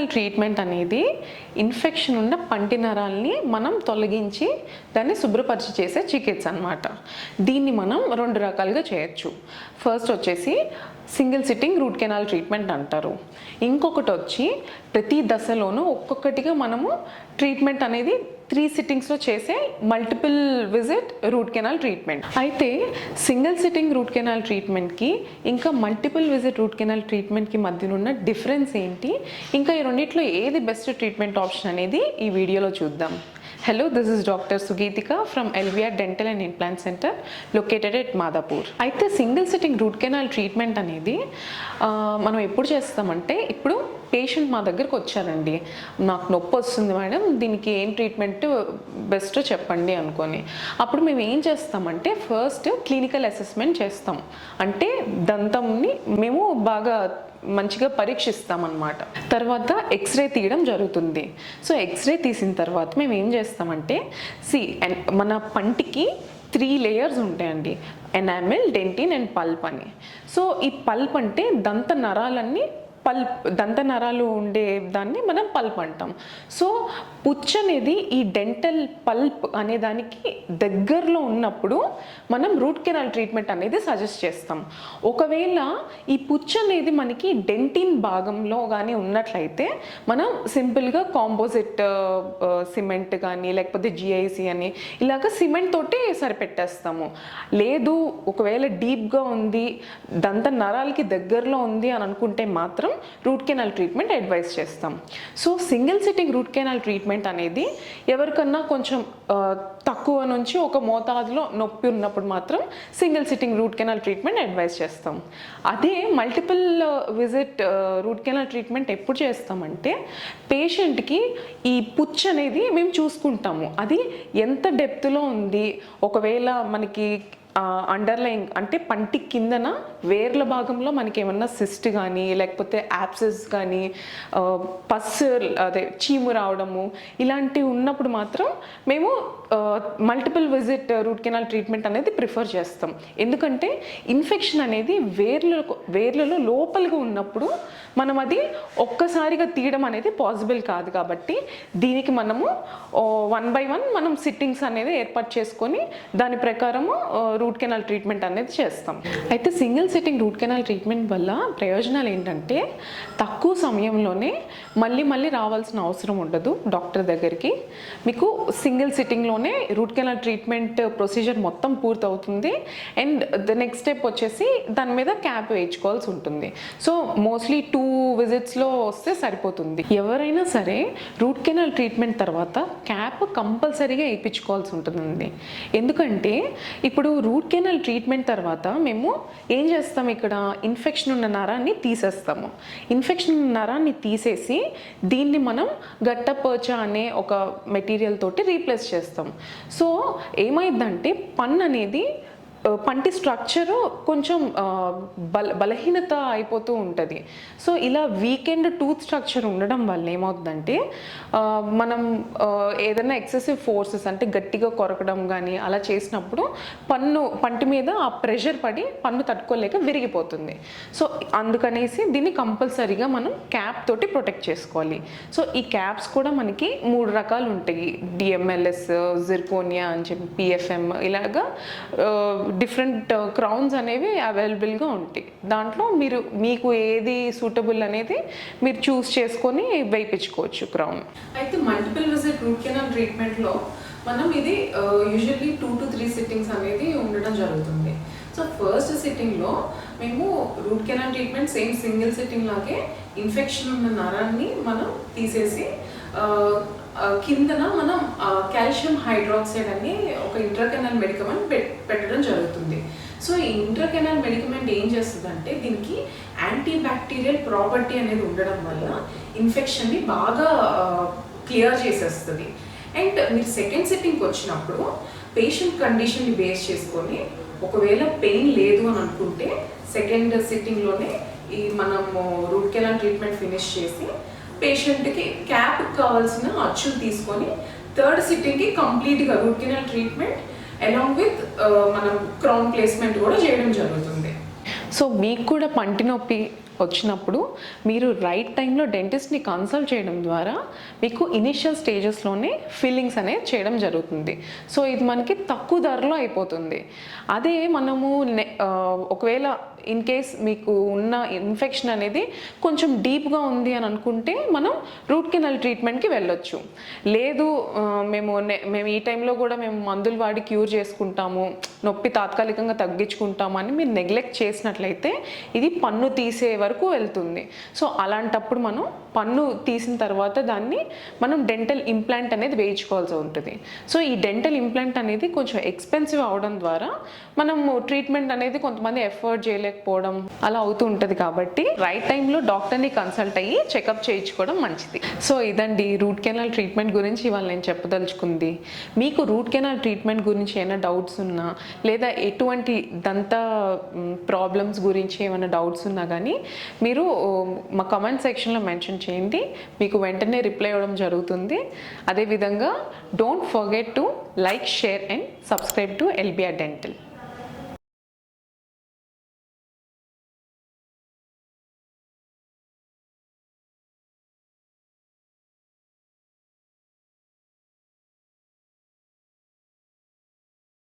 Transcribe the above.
Canal treatment అనేది infection ఉన్న పంటి నరాల్ని మనం తొలగించి దాన్ని శుభ్రపరిచి చేసే చికిత్స అన్నమాట. దీన్ని మనం రెండు రకాలుగా చేయొచ్చు. ఫస్ట్ వచ్చేసి single sitting root canal treatment అంటారు. ఇంకొకటి వచ్చి ప్రతి దశలోనూ ఒక్కొక్కటిగా మనము ట్రీట్మెంట్ అనేది త్రీ సిట్టింగ్స్లో చేసే multiple visit root canal treatment. అయితే సింగిల్ సిట్టింగ్ రూట్ కెనాల్ ట్రీట్మెంట్కి ఇంకా మల్టిపుల్ విజిట్ రూట్ కెనాల్ ట్రీట్మెంట్కి మధ్యన ఉన్న డిఫరెన్స్ ఏంటి? ఇంకా ఈ రెండిట్లో ఏది బెస్ట్ ట్రీట్మెంట్ ఆప్షన్ అనేది ఈ వీడియోలో చూద్దాం. Hello this is doctor Sugeethika from LVR dental and implant centre located at Madhapur అయితే single sitting root canal treatment అనేది మనం ఎప్పుడు చేస్తామంటే ఇప్పుడు పేషెంట్ మా దగ్గరికి వచ్చారండి. నాకు నొప్పి వస్తుంది మేడం దీనికి ఏం ట్రీట్మెంట్ బెస్ట్ చెప్పండి అనుకొని. అప్పుడు మేము ఏం చేస్తామంటే ఫస్ట్ క్లినికల్ అసెస్మెంట్ చేస్తాం. అంటే దంతంని మేము బాగా మంచిగా పరీక్షిస్తామన్నమాట. తర్వాత ఎక్స్రే తీయడం జరుగుతుంది. సో ఎక్స్రే తీసిన తర్వాత మేము ఏం చేస్తామంటే సి మన పంటికి త్రీ లేయర్స్ ఉంటాయండి. ఎనామిల్ డెంటిన్ అండ్ పల్ప్ అని. సో ఈ పల్ప్ అంటే దంత నరాలన్నీ పల్ప్ దంత నరాలు ఉండే దాన్ని మనం పల్ప్ అంటాం. సో పుచ్చ అనేది ఈ డెంటల్ పల్ప్ అనే దానికి దగ్గరలో ఉన్నప్పుడు మనం రూట్ కెనాల్ ట్రీట్మెంట్ అనేది సజెస్ట్ చేస్తాం. ఒకవేళ ఈ పుచ్చ అనేది మనకి డెంటిన్ భాగంలో కానీ ఉన్నట్లయితే మనం సింపుల్గా కాంపోజిట్ సిమెంట్ కానీ లేకపోతే జిఐసి అని ఇలాగ సిమెంట్ తోటి సరిపెట్టేస్తాము. లేదు ఒకవేళ డీప్గా ఉంది దంత నరాలకి దగ్గరలో ఉంది అని అనుకుంటే మాత్రం రూట్ కెనాల్ ట్రీట్మెంట్ అడ్వైస్ చేస్తాం. So single sitting root canal treatment అనేది ఎవరికన్నా కొంచెం తక్కువ నుంచి ఒక మోతాదులో నొప్పి ఉన్నప్పుడు మాత్రం single sitting root canal treatment advice చేస్తాం. అదే multiple visit root canal treatment ఎప్పుడు చేస్తామంటే పేషెంట్కి ఈ పుచ్ అనేది మేము చూసుకుంటాము. అది ఎంత డెప్త్లో ఉంది? ఒకవేళ మనకి అండర్లైన్ అంటే పంటి కిందన వేర్ల భాగంలో మనకి ఏమన్నా సిస్ట్ కానీ లేకపోతే యాప్సెస్ కానీ పస్ అదే చీము రావడము ఇలాంటివి ఉన్నప్పుడు మాత్రం మేము multiple visit root canal treatment అనేది ప్రిఫర్ చేస్తాం. ఎందుకంటే ఇన్ఫెక్షన్ అనేది వేర్ల వేర్లలో లోపలిగా ఉన్నప్పుడు మనం అది ఒక్కసారిగా తీయడం అనేది పాసిబుల్ కాదు కాబట్టి దీనికి మనము వన్ బై వన్ మనం సిట్టింగ్స్ అనేది ఏర్పాటు చేసుకొని దాని ప్రకారము రూట్ కెనాల్ ట్రీట్మెంట్ అనేది చేస్తాం. అయితే single sitting root canal treatment వల్ల ప్రయోజనాలు ఏంటంటే తక్కువ సమయంలోనే మళ్ళీ మళ్ళీ రావాల్సిన అవసరం ఉండదు డాక్టర్ దగ్గరికి. మీకు సింగిల్ సిట్టింగ్లోనే రూట్ కెనాల్ ట్రీట్మెంట్ ప్రొసీజర్ మొత్తం పూర్తవుతుంది. అండ్ ద నెక్స్ట్ స్టెప్ వచ్చేసి దాని మీద క్యాప్ వేయించుకోవాల్సి ఉంటుంది. సో మోస్ట్లీ టూ విజిట్స్లో వస్తే సరిపోతుంది. ఎవరైనా సరే రూట్ కెనాల్ ట్రీట్మెంట్ తర్వాత క్యాప్ కంపల్సరీగా వేయించుకోవాల్సి ఉంటుందండి. ఎందుకంటే ఇప్పుడు రూట్ కెనల్ ట్రీట్మెంట్ తర్వాత మేము ఏం చేస్తాం ఇక్కడ? ఇన్ఫెక్షన్ ఉన్న నరాన్ని తీసేస్తాము. ఇన్ఫెక్షన్ ఉన్న నరాన్ని తీసేసి దీన్ని మనం గట్టపర్చ అనే ఒక మెటీరియల్ తోటి రీప్లేస్ చేస్తాం. సో ఏమైందంటే పన్ను అనేది పంటి స్ట్రక్చరు కొంచెం బల బలహీనత అయిపోతూ ఉంటుంది. సో ఇలా వీకెండ్ టూత్ స్ట్రక్చర్ ఉండడం వల్ల ఏమవుతుందంటే మనం ఏదైనా ఎక్సెసివ్ ఫోర్సెస్ అంటే గట్టిగా కొరకడం కానీ అలా చేసినప్పుడు పన్ను పంటి మీద ఆ ప్రెషర్ పడి పన్ను తట్టుకోలేక విరిగిపోతుంది. సో అందుకనేసి దీన్ని కంపల్సరీగా మనం క్యాప్ తోటి ప్రొటెక్ట్ చేసుకోవాలి. సో ఈ క్యాప్స్ కూడా మనకి మూడు రకాలు ఉంటాయి. డిఎంఎల్ఎస్ జిర్కోనియా అని చెప్పి పిఎఫ్ఎం ఇలాగా డిఫరెంట్ క్రౌన్స్ uh, అనేవి అవైలబుల్గా ఉంటాయి. దాంట్లో మీరు మీకు ఏది సూటబుల్ అనేది మీరు చూస్ చేసుకొని వేయించుకోవచ్చు క్రౌన్ అయితే మల్టిపుల్ విజిట్ రూట్ కెనాల్ ట్రీట్మెంట్లో మనం ఇది usually two to three sittings అనేది ఉండడం జరుగుతుంది. సో ఫస్ట్ సిట్టింగ్లో మేము root canal treatment same single sitting లాగే ఇన్ఫెక్షన్ ఉన్న నరాన్ని మనం తీసేసి uh, కిందన మనం కాల్షియం హైడ్రాక్సైడ్ అని ఒక ఇంట్రాకెనల్ మెడికమెంట్ పెట్టడం జరుగుతుంది. సో ఈ ఇంట్రాకెనల్ మెడికమెంట్ ఏం చేస్తుందంటే దీనికి యాంటీ బ్యాక్టీరియల్ ప్రాపర్టీ అనేది ఉండడం వల్ల ఇన్ఫెక్షన్ని బాగా క్లియర్ చేసేస్తుంది. అండ్ మీరు సెకండ్ సిట్టింగ్కి వచ్చినప్పుడు పేషెంట్ కండిషన్ని బేస్ చేసుకొని ఒకవేళ పెయిన్ లేదు అని అనుకుంటే సెకండ్ సిట్టింగ్లోనే ఈ మనము రూట్ కెనాల్ ట్రీట్మెంట్ ఫినిష్ చేసి పేషెంట్కి క్యాప్ కావాల్సిన అచ్చులు తీసుకొని థర్డ్ సిట్టింగ్కి కంప్లీట్గా root canal treatment along with మనం క్రౌన్ ప్లేస్మెంట్ కూడా చేయడం జరుగుతుంది. సో మీకు కూడా పంటి నొప్పి వచ్చినప్పుడు మీరు రైట్ టైంలో డెంటిస్ట్ని కన్సల్ట్ చేయడం ద్వారా మీకు ఇనిషియల్ స్టేజెస్లోనే ఫీలింగ్స్ అనేది చేయడం జరుగుతుంది. సో ఇది మనకి తక్కువ ధరలో అయిపోతుంది. అదే మనము ఒకవేళ ఇన్ కేస్ మీకు ఉన్న ఇన్ఫెక్షన్ అనేది కొంచెం డీప్గా ఉంది అని అనుకుంటే మనం రూట్ కెనల్ ట్రీట్మెంట్కి వెళ్ళొచ్చు. లేదు మేము మేము ఈ టైంలో కూడా మేము మందులు వాడి క్యూర్ చేసుకుంటాము నొప్పి తాత్కాలికంగా తగ్గించుకుంటాము అని మీరు నెగ్లెక్ట్ చేసినట్లయితే ఇది పన్ను తీసే వరకు వెళ్తుంది. సో అలాంటప్పుడు మనం పన్ను తీసిన తర్వాత దాన్ని మనం డెంటల్ ఇంప్లాంట్ అనేది వేయించుకోవాల్సి ఉంటుంది. సో ఈ డెంటల్ ఇంప్లాంట్ అనేది కొంచెం ఎక్స్పెన్సివ్ అవడం ద్వారా మనము ట్రీట్మెంట్ అనేది కొంతమంది ఎఫర్ట్ చేయలేకపోవడం అలా అవుతూ ఉంటుంది కాబట్టి రైట్ టైంలో డాక్టర్ని కన్సల్ట్ అయ్యి చెకప్ చేయించుకోవడం మంచిది. సో ఇదండి రూట్ కెనాల్ ట్రీట్మెంట్ గురించి ఇవాళ నేను చెప్పదలుచుకుంది. మీకు రూట్ కెనాల్ ట్రీట్మెంట్ గురించి ఏమైనా డౌట్స్ ఉన్నా లేదా ఎటువంటి దంత ప్రాబ్లమ్స్ గురించి ఏమైనా డౌట్స్ ఉన్నా కానీ మీరు మా కమెంట్ సెక్షన్లో మెన్షన్ మెన్షన్ చేయండి. మీకు వెంటనే రిప్లై ఇవ్వడం జరుగుతుంది. అదేవిధంగా don't forget to like share and subscribe to LBR dental